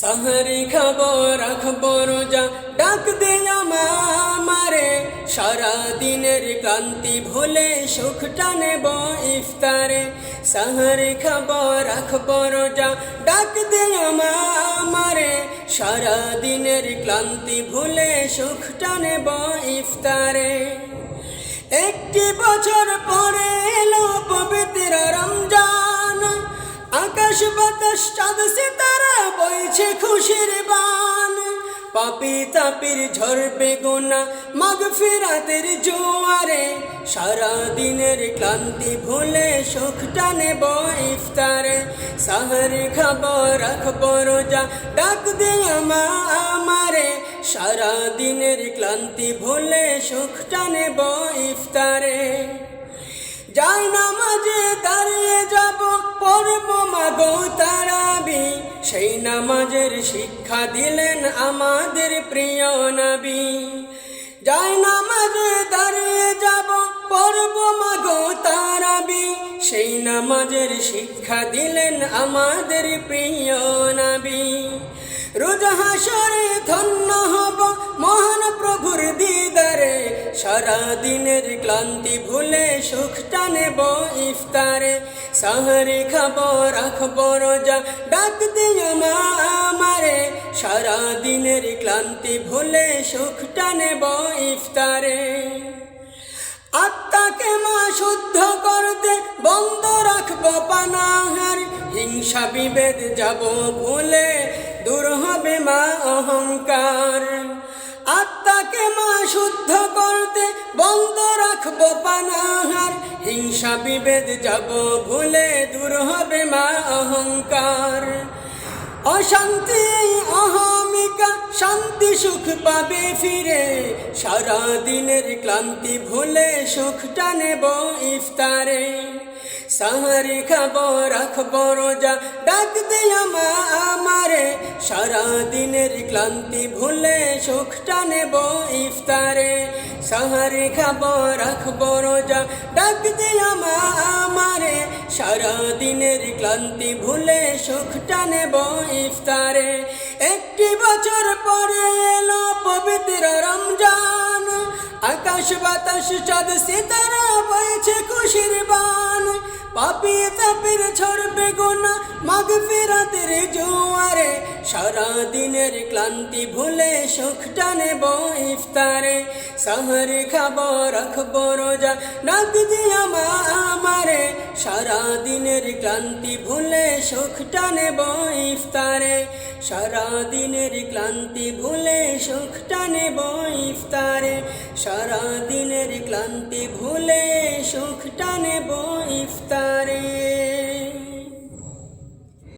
সাহারি খবর রাখবর যা ডাক দে আমারে সারা দিনের ক্লান্তি ভুলে সুখটা নেব ইফতারে। সাহরি খবর রাখবর যা ডাক দে আমারে সারা দিনের ক্লান্তি ভুলে সুখটা নেব ইফতারে। একটি বছর পরে এলো পবিত্র রমজান। আকাশ বাতাস, চাঁদ সিতারা বইছে খুশির বান। পাপি তাপির ঝরবে গোনা মাগ ফিরাতের জোয়ারে। সারা দিনের ক্লান্তি ভুলে সুখটা নেব ইফতারে। সাহারি খাবার রাখব রোজা, ডাক দে আমা আমারে। সারা দিনের ক্লান্তি ভুলে সুখটা নেব ইফতারে। নামাজে দাঁড়িয়ে যাব, পড়ব মাগো তারাবি। সেই নামাজের শিক্ষা দিলেন আমাদের প্রিয় নবী। যাই নামাজে দাঁড়িয়ে যাব, পড়ব মাগো তারাবি। সেই নামাজের শিক্ষা দিলেন আমাদের প্রিয় নবী। রোজ হাসরে সারা দিনের ক্লান্তি ভুলে সুখটা নেব ইফতারে। সাহারি খাব, রাখব রোজা, ডাক দিও মা আমারে। সারা দিনের ক্লান্তি ভুলে সুখটা নেব ইফতারে। আত্মাকে মা শুদ্ধ করতে বন্ধ রাখব পানাহার। হিংসা বিভেদ যাব ভুলে, দূর হবে মা অহংকার। আত্মাকে মা শুদ্ধ করতে বন্ধ রাখব পানাহার। হিংসা বিভেদ যাব ভুলে দূর হবে মা অহংকার। অশান্তি, অহমিকা, শান্তি, সুখ পাবে ফিরে। সারা দিনের ক্লান্তি ভুলে সুখটা নেব ইফতারে। সাহারি খাব, রাখব রোজা, ডাক দিয়া আমারে। সারা দিনের ক্লান্তি ভুলে সুখটা নেব ইফতারে। সাহারি খাব, রাখব রোজা, ডাক দিয়া আমারে সারা দিনের ক্লান্তি ভুলে সুখটা নেব ইফতারে। একটি বছর পরে এলো পবিত্র রমজান। আকাশ বাতাস, চাঁদ, সিতারা বইছে খুশির বান। পাপি তাপির ছড়বে গোনা মাগ ফিরাতের জোয়ারে। সারা দিনের ক্লান্তি ভুলে সুখটা নেব ইফতারে। সাহারি খাব, রাখব রোজা ডাক দিয়া আমারে। সারা দিনের ক্লান্তি ভুলে সুখটা নেব ইফতারে। সারা দিনের ক্লান্তি ভুলে সুখটা নেব ইফতারে। সারা দিনের ক্লান্তি ভুলে সুখটা নেব ইফতারে।